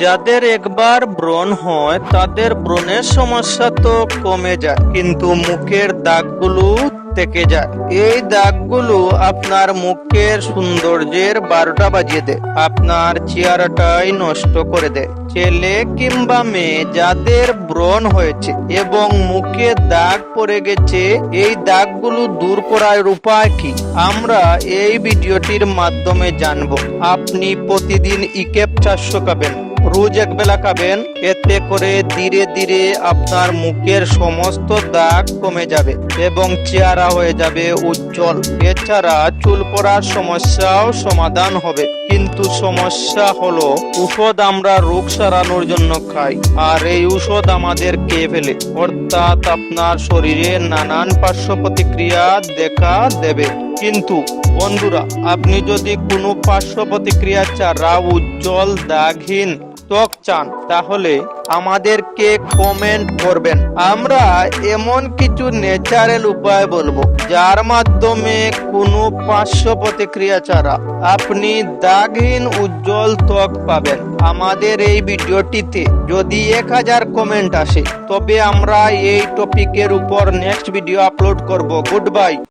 যাদের একবার ব্রণ হয়, তাদের ব্রণের সমস্যা তো কমে যায়, কিন্তু মুখের দাগগুলো থেকে যায়। এই দাগগুলো আপনার মুখের সৌন্দর্যের বারোটা বাজিয়ে দেয়, আপনার চেহারাটাই নষ্ট করে দেয়। ছেলে কিংবা মেয়ে যাদের ব্রণ হয়েছে এবং মুখে দাগ পড়ে গেছে, এই দাগগুলো দূর করার উপায় কি? আমরা এই ভিডিওটির মাধ্যমে জানব। আপনি প্রতিদিন ইকেপ চারশো খাবেন। রোজ এক বেলা খাবেন, এতে করে ধীরে ধীরে আপনার মুখের সমস্ত দাগ কমে যাবে এবং চেহারা হয়ে যাবে উজ্জ্বল। এছাড়া চুল পড়ার সমস্যাও সমাধান হবে। কিন্তু সমস্যা হলো, ঔষধ আমরা রোগ সারানোর জন্য খাই, আর এই ঔষধ আমাদের কে ফেলে। অর্থাৎ আপনার শরীরে নানান পার্শ্ব প্রতিক্রিয়া দেখা দেবে। কিন্তু বন্ধুরা, আপনি যদি কোনো পার্শ্ব প্রতিক্রিয়া ছাড়া উজ্জ্বল দাগহীন ত্বক চান, তাহলে আমাদেরকে কমেন্ট করবেন। আমরা এমন কিছু ন্যাচারাল উপায় বলব, যার মাধ্যমে কোনো পার্শ্ব প্রতিক্রিয়া ছাড়া আপনি দাগহীন উজ্জ্বল ত্বক পাবেন। আমাদের এই ভিডিওটিতে যদি এক হাজার কমেন্ট আসে, তবে আমরা এই টপিকের উপর নেক্সট ভিডিও আপলোড করব। Good bye